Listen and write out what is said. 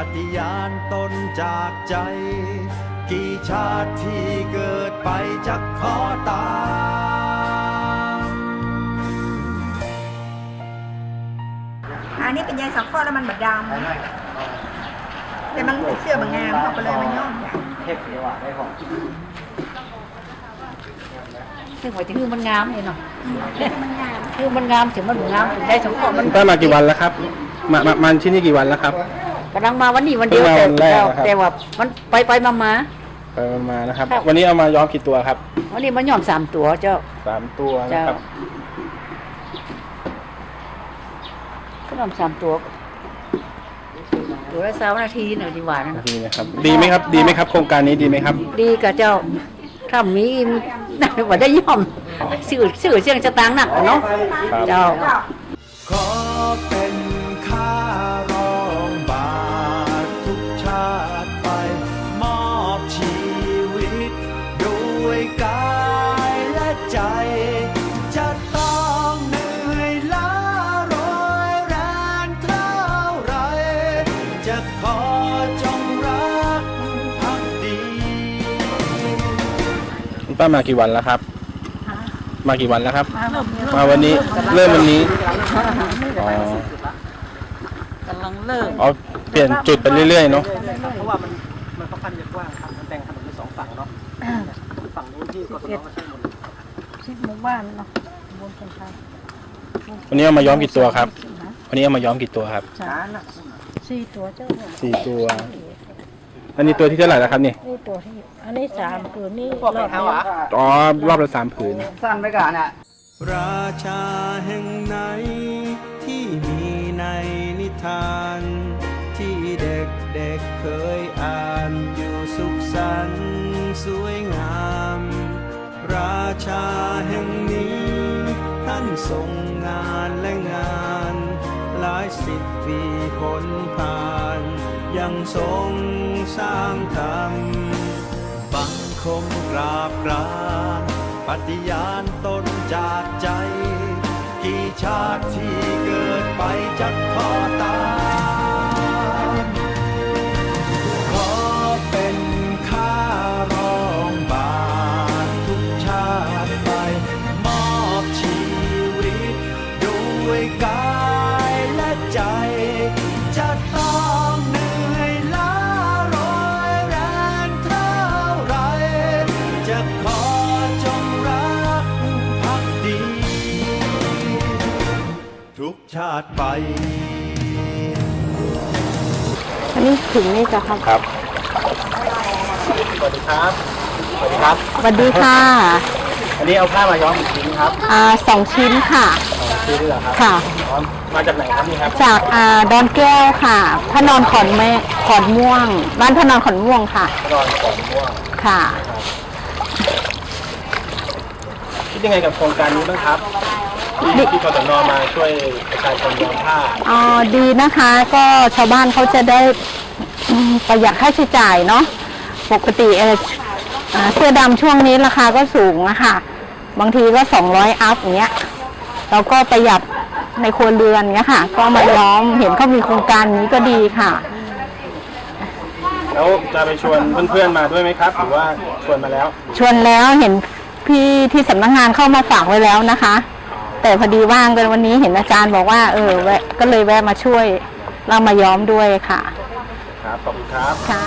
ปฏิญาณตนจากใจ กี่ชาติที่เกิดไปจะขอตามอันนี้เป็นยายสังเคราะห์แล้วมันบดดำแต่มันเสื้อบางงามเขาก็เลยมันย่อมอย่างเทพเทวะได้ของซึ่งว่าจะคือมันงามเลยเนาะคือมันงามถึงมันงามถึงได้สมของมันได้มากี่วันแล้วครับ มามามาที่นี่กี่วันแล้วครับ กำลังมาวันนี้วันเดียวเพิ่แต่งมาวันแรกนะครับ แต่ว่ามันไปไปมามา ไปมานะครับ ครับ วันนี้เอามาย้อมกี่ตัวครับวันนี้มันย่อมสามตัวเจ้า สามตัวเจ้านะครับ ก็ย่อมสามตัวตัวละสามนาทีหน่อยดีกว่านะดีนะครับ ดีไหมครับ ดีไหมครับ โครงการนี้ดีไหมครับ ดีกับเจ้าถ้ามีว่าได้ย่อมสื่อสื่อเสียงจะตังค์หนักเนาะครับ เจ้าาติไป มอบชีวิตด้วยกายและใจ จะต้องเหนื่อยล้าโรยแรงเท่าไร จะขอจงรักพักดี คุณป้ามากี่วันแล้วครับ มากี่วันแล้วครับ มาวันนี้เริ่มวันนี้ อ๋อกำลังเริ่มอ๋อเปลี่ยนจุดไปเรื่อยๆเนาะเพราะว่ามันมันค่อนข้างจะกว้างครับมันแบ่งถนนเป็นสองฝั่งเนาะฝั่งนู้นที่กทมมาช่วยหมดที่หมู่บ้านเนาะบนกันทางวันนี้เอามาย้อมกี่ตัวครับวันนี้เอามาย้อมกี่ตัวครับช้านะสี่ตัวเจ้าสี่ตัว อันนี้ตัวที่เท่าไหร่แล้วครับนี่นี่ตัวที่อันนี้สามตัวนี่พวกไปหาวะอ๋อรอบละสามผืนสั้นไปก่อนอะราชาแห่งไหนที่มีในนิทานที่เด็ก เด็กเคยอ่านอยู่สุขสันต์สวยงาม ราชาแห่งนี้ ท่านทรงงานและงาน หลายสิบปีผลผ่าน ยังทรงสร้างธรรมบังคมกราบกรานปฏิญาณตนจากใจ กี่ชาติที่เกิดไปจะขอตา ทุกชาติไป อันนี้ถึงนี่จ้ะครับครับ สวัสดีครับ สวัสดีครับ สวัสดีค่ะ อันนี้เอาผ้ามาย้อมอีกชิ้นครับอ่าสองชิ้นค่ะสองชิ้นเหรอครับค่ะ ย้อมมาจากไหนครับนี่ครับ จากอ่าดอนแก้วค่ะพระนอนขอนแม่ขอนม่วง บ้านพระนอนขอนม่วงค่ะนอนขอนม่วงค่ะ คิดยังไงกับโครงการนี้บ้างครับ ที่ที่กสนมาช่วยประชาชนย้อมผ้าอ๋อดีนะคะ ก็ชาวบ้านเขาจะได้อืมประหยัดค่าใช้จ่ายเนาะปกติเอ่ออ่าเสื้อดำช่วงนี้ราคาก็สูงอะค่ะบางทีก็ 200 อัพอย่างเงี้ยเราก็ประหยัดในครัวเรือนเงี้ยค่ะ ก็มาย้อมเห็นเขามีโครงการนี้ก็ดีค่ะ แล้วจะไปชวนเพื่อนๆมาด้วยไหมครับ หรือว่าชวนมาแล้ว ชวนแล้วเห็นพี่ที่สำนักงานเข้ามาฝากไว้แล้วนะคะ แต่พอดีว่างกันวันนี้เห็นอาจารย์บอกว่า เออแวะก็เลยแวะมาช่วยเรามาย้อมด้วยค่ะ ครับขอบคุณครับค่ะ